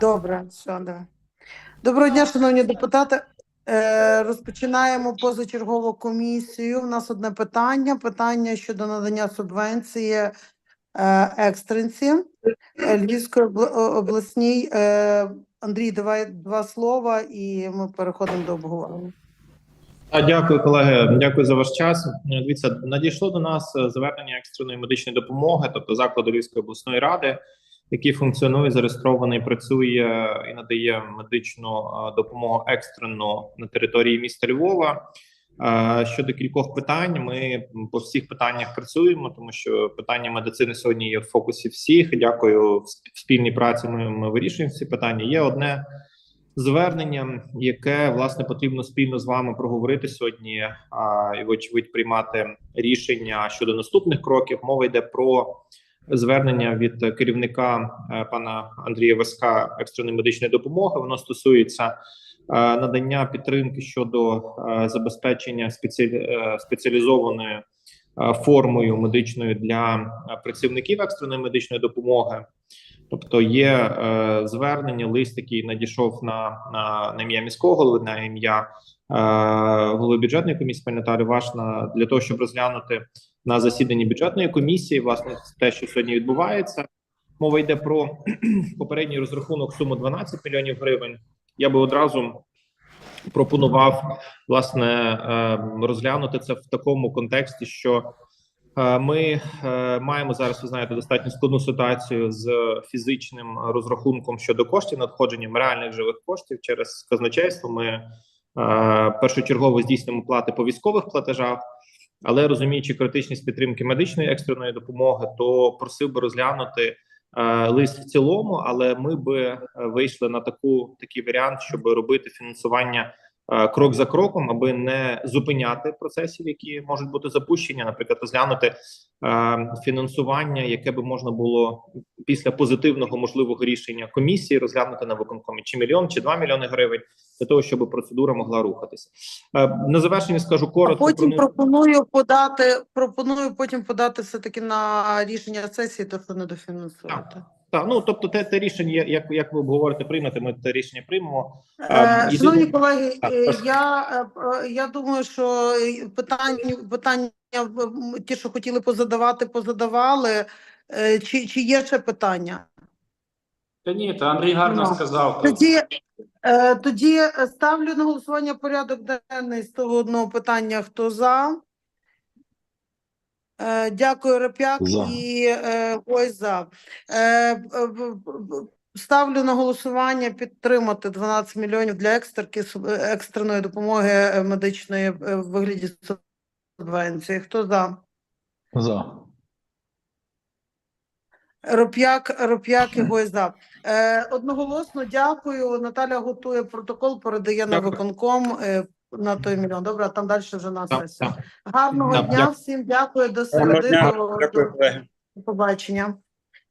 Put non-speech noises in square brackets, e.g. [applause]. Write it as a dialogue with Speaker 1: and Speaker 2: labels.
Speaker 1: Добре, все, давай. Доброго дня, шановні депутати. Е, розпочинаємо позачергову комісію. У нас одне питання. Питання щодо надання субвенції е, екстренці е, Львівської обла- обласній. Андрій, давай два слова і ми переходимо до обговорення.
Speaker 2: А, Дякую, колеги. Дякую за ваш час. Дивіться, надійшло до нас звернення екстреної медичної допомоги, тобто закладу Львівської обласної ради, який функціонує, зареєстрований, працює і надає медичну е, допомогу екстрену на території міста Львова. Е, Щодо кількох питань, ми по всіх питаннях працюємо, тому що питання медицини сьогодні є в фокусі всіх. Дякую. В спільній праці ми, ми вирішуємо ці питання. Є одне зверненням, яке власне потрібно спільно з вами проговорити сьогодні, а, і вочевидь приймати рішення щодо наступних кроків. Мова йде про звернення від керівника е, пана Андрія Васька екстреної медичної допомоги. Воно стосується е, надання підтримки щодо е, забезпечення спеціалі... е, спеціалізованою формою медичною для працівників екстреної медичної допомоги. Тобто є е, звернення, лист, який надійшов на, на, на ім'я міського голови, на ім'я е, голови бюджетної комісії пані Наталі Вашна для того, щоб розглянути на засіданні бюджетної комісії, власне, те, що сьогодні відбувається. Мова йде про [clears throat] попередній розрахунок суми 12 мільйонів гривень. Я би одразу пропонував власне е, розглянути це в такому контексті, що Е, Ми е, маємо зараз, ви знаєте, достатньо складну ситуацію з фізичним розрахунком щодо коштів, надходженням реальних живих коштів через казначейство. Ми е, першочергово здійснюємо плати по військових платежах, але розуміючи критичність підтримки медичної екстреної допомоги, то просив би розглянути е, лист в цілому, але ми би е, вийшли на таку такий варіант, щоб робити фінансування е, крок за кроком, аби не зупиняти процесів, які можуть бути запущені, наприклад, розглянути фінансування, яке би можна було після позитивного можливого рішення комісії розглянути на виконкомі чи мільйон, чи два мільйони гривень для того, щоб процедура могла рухатися. Е, на завершення скажу
Speaker 1: А
Speaker 2: коротко.
Speaker 1: потім
Speaker 2: про-
Speaker 1: пропоную подати, пропоную потім подати все-таки на рішення сесії, то що не дофінансувати.
Speaker 2: Так, ну тобто, те, те рішення, як як ви обговорите, приймете, ми те рішення приймемо.
Speaker 1: Е,
Speaker 2: А, і
Speaker 1: Шановні
Speaker 2: тут-
Speaker 1: колеги,
Speaker 2: Так,
Speaker 1: е, я, е, е, я думаю, що е, питання, питання ті, що хотіли позадавати, позадавали. Е, Чи, чи є ще питання?
Speaker 3: Та ні, та Андрій гарно
Speaker 1: Ну,
Speaker 3: сказав.
Speaker 1: Тоді, е, тоді е, ставлю на голосування порядок денний з того одного питання. Хто за? Е, Дякую, Реп'як
Speaker 4: За.
Speaker 1: і е, за. Е, Ставлю на голосування підтримати 12 мільйонів для екстерки екстреної допомоги медичної в вигляді субвенції. Хто за?
Speaker 4: За.
Speaker 1: Роп'як, Роп'як і Гойза. Е, одноголосно дякую. Наталя готує протокол, передає на виконком на той мільйон. Добре, а там далі вже на
Speaker 2: Так,
Speaker 1: сесію.
Speaker 2: так.
Speaker 1: Гарного
Speaker 2: Так,
Speaker 1: дня
Speaker 2: дякую.
Speaker 1: всім. Дякую до
Speaker 5: Гарного
Speaker 1: середи.
Speaker 5: дня.
Speaker 1: До,
Speaker 5: Дякую,
Speaker 1: до побачення.